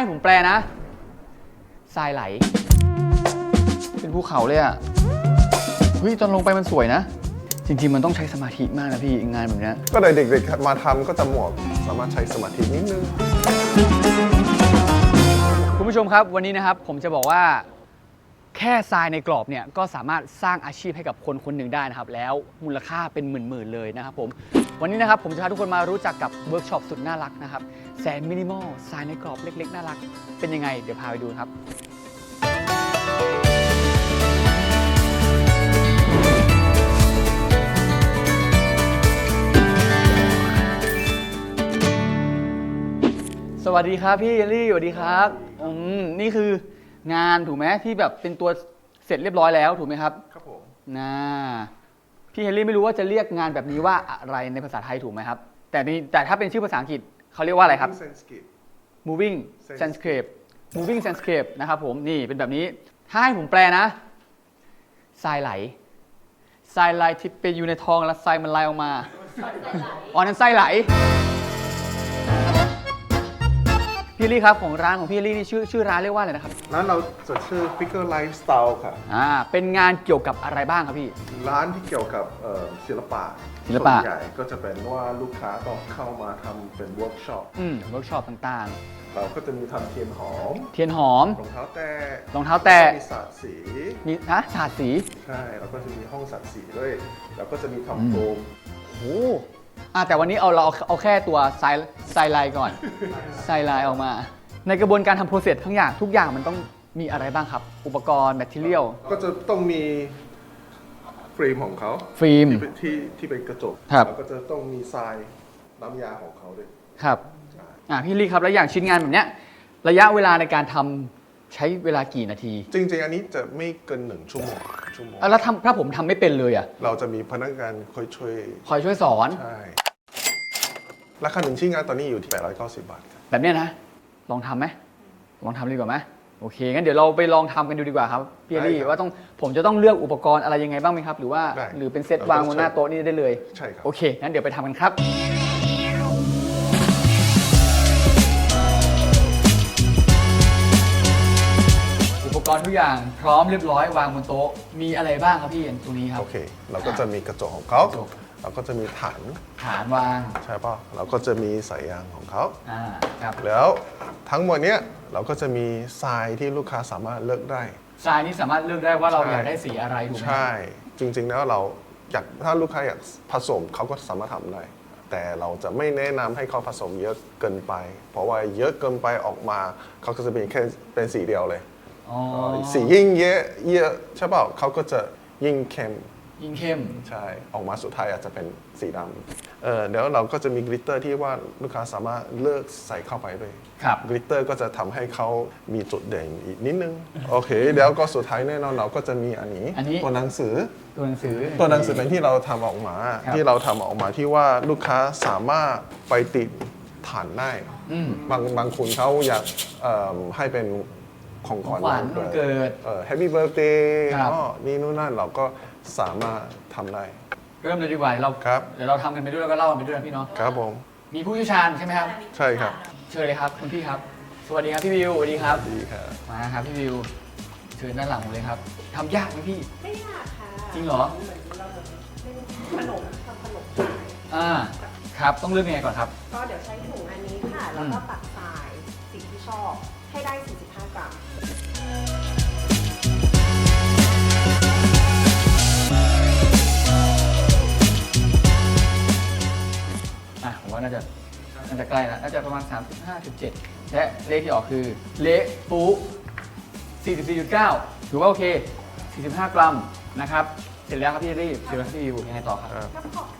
ถ้าให้ผมแปลนะ ทรายไหล เป็นภูเขาเลยอะเฮ้ยตอนลงไปมันสวยนะ จริง ๆ มันต้องใช้สมาธิมากนะพี่งานแบบเนี้ยก็เลยเด็กๆมาทำก็จะเหมาะสามารถใช้สมาธินิดนึง คุณผู้ชมครับวันนี้นะครับผมจะบอกว่า แค่ทรายในกรอบเนี่ยก็สามารถสร้างอาชีพให้กับคนคนหนึ่งได้นะครับ แล้วมูลค่าเป็นหมื่นๆเลยนะครับผม วันนี้นะครับผมจะพาทุกคนมารู้จักกับเวิร์กช็อปสุดน่ารักนะครับแสนมินิมอลทรายในกรอบเล็ก ๆ น่ารัก เป็นยังไง เดี๋ยวพาไปดูครับ สวัสดีครับพี่เยลลี่สวัสดีครับอืมนี่คืองานถูกไหมที่แบบเป็นตัวเสร็จเรียบร้อยแล้วถูกไหมครับครับผม นะ พี่เฮนรี่ไม่รู้ว่าจะเรียกงานแบบนี้ว่าอะไรในภาษาไทยถูกไหมครับ แต่นี่แต่ถ้าเป็นชื่อภาษาอังกฤษเขาเรียกว่าอะไรครับเซนสกิ moving Sandscape sandscape moving sandscape นะครับผมนี่เป็นแบบนี้ ถ้าให้ผมแปลนะทรายไหลทรายไหลที่ไปอยู่ในทองแล้วทรายมันไหลออกมาอ๋อนั่นทรายไหล พี่เฮนรี่ครับของร้านของพี่เฮนรี่นี่ชื่อชื่อร้านเรียกว่าอะไรนะครับ ร้านเราจะชื่อ Figure Lifestyle ค่ะ อ่าเป็นงานเกี่ยวกับอะไรบ้างครับพี่ ร้านที่เกี่ยวกับเอ่อศิลปะศิลปะ ส่วนใหญ่ก็จะเป็นว่าลูกค้าต้องเข้ามาทำเป็นเวิร์กช็อป อืมเวิร์กช็อปต่างเราก็จะมีทำเทียนหอม ๆ เทียนหอม รองเท้าแตะรองเท้าแตะ มีสาดสีมีฮะฉาดสีใช่ แล้วก็จะมีห้องสัตว์สีด้วย แล้วก็จะมีอืมทำโฟมโอ้ อะแต่วันนี้เอาเราเอาเอาแค่ตัวไซไซไลน์ก่อนไซไลน์ออกมา ในกระบวนการทำโปรเซสทั้งอย่างทุกอย่างมันต้องมีอะไรบ้างครับ อุปกรณ์แมทเทียลก็จะต้องมีฟิล์มของเขาฟิล์ม ที่เป็นที่ที่เป็นกระจกครับ แล้วก็จะต้องมีทรายน้ำยาของเขาด้วยครับ ใช่อะพี่ลีครับแล้วอย่างชิ้นงานแบบเนี้ยระยะเวลาในการทำ ใช้เวลากี่นาทีจริง ๆ อันนี้จะไม่เกินหนึ่งชั่วโมงชั่วโมงอะแล้วทำถ้าผมทำไม่เป็นเลยอะเราจะมีพนักงานคอยช่วยคอยช่วยสอน ใช่ราคาหนึ่งชิ้นงานตอนนี้อยู่ที่ 890 บาทครับแบบเนี้ยนะ ลองทำไหมลองทำดีกว่าไหมโอเค งั้นเดี๋ยวเราไปลองทำกันดูดีกว่าครับพี่เอลี่ว่าต้องผมจะต้องเลือกอุปกรณ์อะไรยังไงบ้างไหมครับ หรือว่าหรือเป็นเซตวางบนหน้าโต๊ะนี่ได้เลย ใช่ครับ โอเค งั้นเดี๋ยวไปทำกันครับ กรณ์ทุกอย่างพร้อมเรียบร้อยวางบนโต๊ะ มีอะไรบ้างครับพี่ตรงนี้ครับ โอเค เราก็จะมีกระจกของเขากระจก เราก็จะมีฐานฐานวางใช่ป่ะเราก็จะมีสายยางของเขา อ่าครับแล้วทั้งหมดเนี้ยเราก็จะมีทรายที่ลูกค้าสามารถเลือกได้ ทรายนี่สามารถเลือกได้ว่าเราใช่ อยากได้สีอะไรถูกไหมใช่ จริงๆแล้วเราอยากถ้าลูกค้าอยากผสมเขาก็สามารถทำได้ แต่เราจะไม่แนะนำให้เขาผสมเยอะเกินไป เพราะว่าเยอะเกินไปออกมาเขาก็จะเป็นแค่เป็นสีเดียวเลยอ๋อ สียิ่งเยอะเยอะใช่เปล่าเขาก็จะยิ่งเข้มยิ่งเข้มใช่ออกมาสุดท้ายอาจจะเป็นสีดำเออเดี๋ยวเราก็จะมีกลิตเตอร์ที่ว่าลูกค้าสามารถเลือกใส่เข้าไปด้วยครับกลิตเตอร์ก็จะทำให้เขามีจุดเด่นอีกนิดนึง โอเค เดี๋ยวก็สุดท้ายแน่นอนเราก็จะมีอันนี้อันนี้ตัวหนังสือตัวหนังสือตัวหนังสือเป็นที่เราทำออกมาครับที่เราทำออกมาที่ว่าลูกค้าสามารถไปติดฐานได้อืมบางบางคนเขาอยากเอิ่มให้เป็น ของขวัญของขวัญวันเกิดเออ Happy Birthday ครับอ๋อนี่นู่นนั่นเราก็สามารถทำได้ เริ่มเลยดีกว่าเดี๋ยวเราครับ เดี๋ยวเราทำกันไปด้วยแล้วก็เล่ากันไปด้วยนะพี่เนาะครับผม มีผู้เชี่ยวชาญใช่ไหมครับ ใช่ครับ เชิญเลยครับคุณพี่ครับ สวัสดีครับพี่วิวสวัสดีครับ ดีครับ มาครับพี่วิวเชิญด้านหลังผมเลยครับทำยากไหมพี่ ไม่ยากค่ะจริงเหรอ มือนเราจะเป็นขนมทำขนมขายอ่าครับต้องเลือกยังไงก่อนครับ ก็เดี๋ยวใช้ถุงอันนี้ค่ะ แล้วก็ตักทรายสีที่ชอบ ให้ได้ 45 กรัม อะผมว่าน่าจะน่าจะใกล้แล้วน่าจะประมาณ 35.7 และเลขที่ออกคือเละปู44.9 ถือว่าโอเค 45 กรัมนะครับ เสร็จแล้วครับพี่รีบเสร็จแล้วครับพี่วิวยังไงต่อครับน้ำขอบถุงค่ะเก่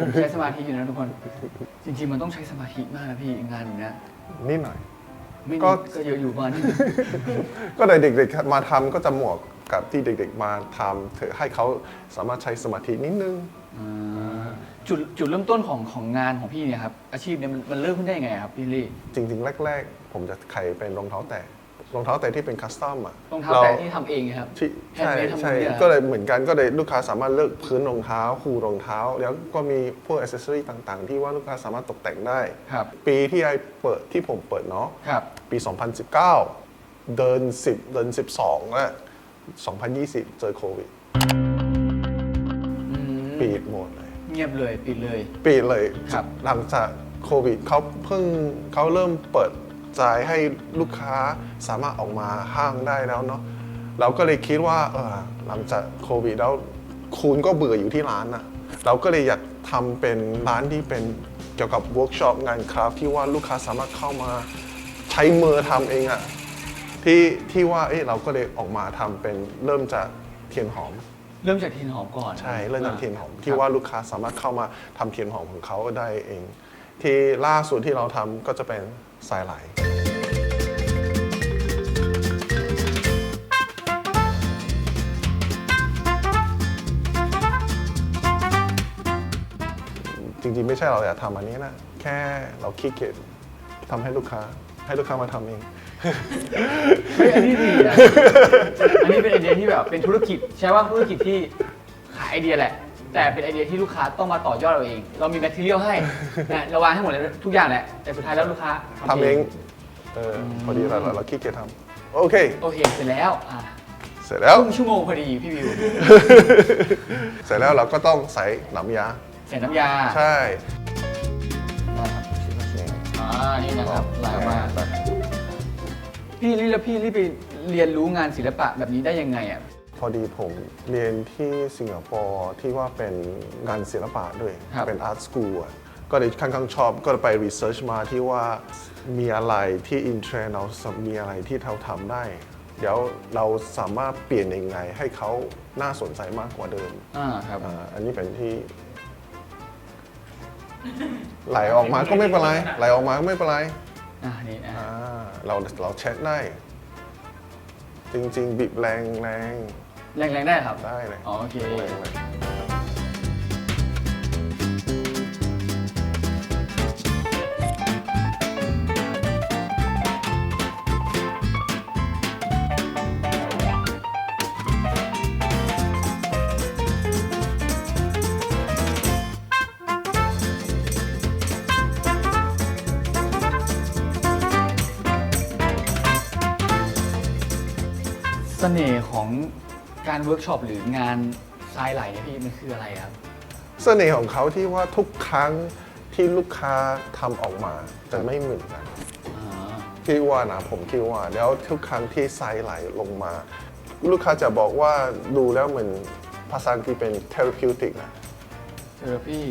ผมใช้สมาธิอยู่นะทุกคน จริง ๆ มันต้องใช้สมาธิมากนะพี่งานแบบเนี้ยนิดหน่อย ไม่ก็นิดก็เยอะอยู่ประมาณนี้ก็เลยเด็กๆมาทำก็จะเหมาะกับที่เด็กๆมาทำเถอะให้เขาสามารถใช้สมาธินิดนึงอ่าจุดจุดเริ่มต้นของของงานของพี่เนี่ยครับอาชีพเนี่ยมันมันเริ่มขึ้นได้ยังไงครับพี่ลี่จริงๆ แรก ๆ ผมจะขายเป็นรองเท้าแตะ รองเท้าแตะที่เป็นคัสตอมอะรองเท้าแตะที่ทำเองไงครับที่แฮนด์ใช่เมดทำใช่มือเนี่ยก็เลยเหมือนกันก็เลยลูกค้าสามารถเลือกพื้นรองเท้าคูรองเท้า แล้วก็มีพวกอ c เซสซอรี่ต่างๆ ที่ว่าลูกค้าสามารถตกแต่งได้ ครับปีที่ไอเปิดที่ผมเปิดเนาะ ครับ ปี 2019 เดิน 10 เดิน 12แล้ว2020 เจอโควิด อืมปิดหมดเลย เงียบเลยปิดเลย ปิดเลยครับ หลังจากโควิดเขาเพิ่งเขาเริ่มเปิด ใจให้ลูกค้าสามารถออกมาห้างได้แล้วเนาะเราก็เลยคิดว่าเออหลังจากโควิดแล้วคุณก็เบื่ออยู่ที่ร้านอะเราก็เลยอยากทำเป็นร้านที่เป็นเกี่ยวกับเวิร์กช็อปงานคราฟต์ที่ว่าลูกค้าสามารถเข้ามาใช้มือทำเองอะที่ที่ว่าเอ้เราก็เลยออกมาทำเป็นเริ่มจากเทียนหอม เริ่มจากเทียนหอมก่อนใช่เริ่มจากเทียนหอมคที่รับว่าลูกค้าสามารถเข้ามาทำเทียนหอมของเขาได้เอง ที่ล่าสุดที่เราทำก็จะเป็นสายไหล จริงๆ ไม่ใช่เราอยากทำอันนี้นะ แค่เราขี้เกียจทำให้ลูกค้า ให้ลูกค้ามาทำเอง เฮ้ยอันนี้ดีนะอันนี้เป็นไอเดียที่แบบเป็นธุรกิจ ใช่ว่าธุรกิจที่ขายไอเดียแหละ แต่เป็นไอเดียที่ลูกค้าต้องมาต่อยอดเราเอง เรามีแมทเทียลให้นะเราวางให้หมดเลยทุกอย่างแหละ แต่สุดท้ายแล้วลูกค้าทำเองเออพอดีเราเราเราขี้เกียจทำโอเค โอเคเสร็จแล้วอะเสร็จแล้ว ครึ่งชั่วโมงพอดีพี่วิว เสร็จแล้วเราก็ต้องใส่น้ำยาใส่น้ำยาใช่อ่านี่นะครับลายมาพี่ลี่แล้วพี่ลี่ไปเรียนรู้งานศิลปะแบบนี้ได้ยังไงอะพอดีผมเรียนที่สิงคโปร์ที่ว่าเป็นงานศิลปะด้วยครับเป็นอาร์ตสคูลก็เลยค่อนข้างชอบก็ไปรีเสิร์ชมาที่ว่ามีอะไรที่อินเทรนเรามีอะไรที่เราทำได้ เดี๋ยวเราสามารถเปลี่ยนยังไงให้เขาน่าสนใจมากกว่าเดิมอ่าครับอ่าอันนี้เป็นที่ ไหลออกมาก็ไม่เป็นไร ไหลออกมาก็ไม่เป็นไรอ่านี่อ่าอ่าเราเราเช็คได้ จริง ๆ บีบแรงแรงแรงแรงๆได้ครับ ได้เลยอ๋อโอเค แรงเลย สน่ห์ของการเวิร์กช็อปหรืองานทรายไหลเนี่ยพี่มันคืออะไรครับ เสน่ห์ของเขาที่ว่าทุกครั้งที่ลูกค้าทำออกมาจะไม่เหมือนกัน อ่า คิดว่านะผมคิดว่าแล้วทุกครั้งที่ไซส์ไหลลงมา ลูกค้าจะบอกว่าดูแล้วเหมือนภาษาอังกฤษเป็น therapeutic นะเทอร์พี่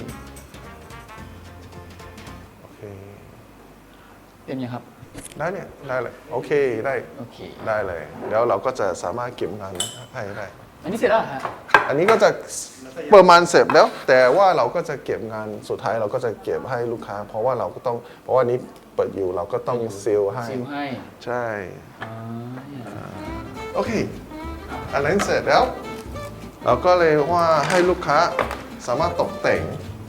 โอเค เต็มยังครับ ได้เนี่ยได้เลยโอเคได้โอเค ได้เลย แล้วเราก็จะสามารถเก็บงานให้ได้ อันนี้เสร็จแล้วเหรอฮะอันนี้ก็จะประมาณเสร็จแล้ว แต่ว่าเราก็จะเก็บงานสุดท้ายเราก็จะเก็บให้ลูกค้า เพราะว่าเราก็ต้อง เพราะว่านี้เปิดอยู่เราก็ต้องซีลให้ซิลให้ใช่อ่าเนี่ยโอเคอันนั้นเสร็จแล้ว เราก็เลยว่าให้ลูกค้าสามารถตกแต่ง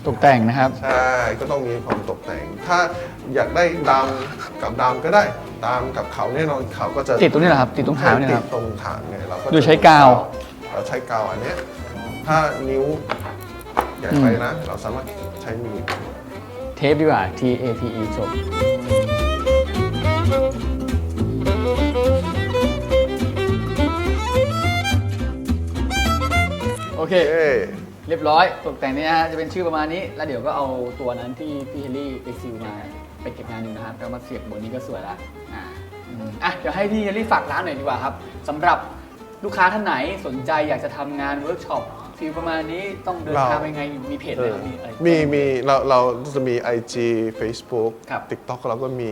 ตกแต่งนะครับ ใช่ก็ต้องมีความตกแต่ง ถ้าอยากได้ดำกับดำก็ได้ดำกับเขาวแน่นอนเขาวก็จะติดตรงนี้เหรอครับ ติดตรงเท้าเนี่ยตินะคดรับตรงฐานเนี่ยเราก็โดยใช้กาว เราใช้กาวอันเนี้ยถ้านิ้วใหญ่ไปนะ เราสามารถใช้มือเทปดีกว่า T A P E จบโอเค เอ้ย เรียบร้อยตกแต่งเนี่ยฮะจะเป็นชื่อประมาณนี้ แล้วเดี๋ยวก็เอาตัวนั้นที่พี่เฮนรี่ไปซิลมาไปเก็บงานหนึ่งนะครับแล้วมาเสียบบนนี้ก็สวยละอ่าอืมอะเดี๋ยวให้พี่เฮนรี่ฝากร้านหน่อยดีกว่าครับสำหรับลูกค้าท่านไหนสนใจอยากจะทำงานเวิร์กช็อปฟิลประมาณนี้ต้องเดินทางไปยังไงมีเพจเอไหมอครับมีอะไร มีมีเราเราจะมี IG Facebook ครับ TikTok เราก็มี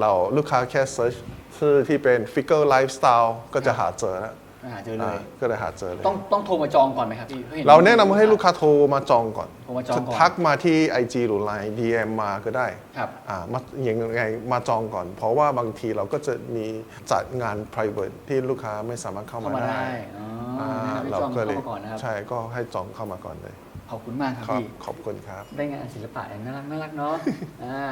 เราลูกค้าแค่เซิร์ชชื่อที่เป็น Figure Lifestyle ก็จะหาเจอแล้ว หาเจอเลยอ่าก็เลยหาเจอเลย ต้องต้องโทรมาจองก่อนไหมครับพี่พะห็ เราแนะนำให้ลูกค้าโทรมาจองก่อนโทรมาจองก่อน ทักมาที่ IG หรือ Line DM มาก็ได้ครับ อ่ามาอย่างไงมาจองก่อน เพราะว่าบางทีเราก็จะมีจัดงาน private ที่ลูกค้าไม่สามารถเข้าเข้ามามาได้ได้อ๋ออ่าแนะนำให้เราจองก็เข้าเลยมาก่อนนะครับ ใช่ก็ให้จองเข้ามาก่อนเลยขอบคุณมากครับครับพี่ ขอบคุณครับ ได้งานศิลปะอย่างน่ารักน่ารักเนาะ อ่า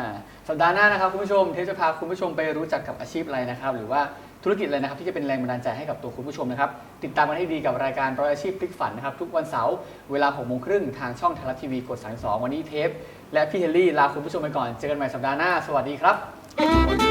สัปดาห์หน้านะครับคุณผู้ชมเทปจะพาคุณผู้ชมไปรู้จักกับอาชีพอะไรนะครับ หรือว่า ธุรกิจอะไรนะครับที่จะเป็นแรงบันดาลใจให้กับตัวคุณผู้ชมนะครับติดตามกันให้ดีกับรายการร้อยอาชีพพลิกฝันนะครับทุกวันเสาร์เวลา6โมงครึ่งทางช่องไทยรัฐทีวีกด 32 วันนี้เทป และพี่เฮลลี่ลาคุณผู้ชมไปก่อน เจอกันใหม่สัปดาห์หน้า สวัสดีครับสวัสดี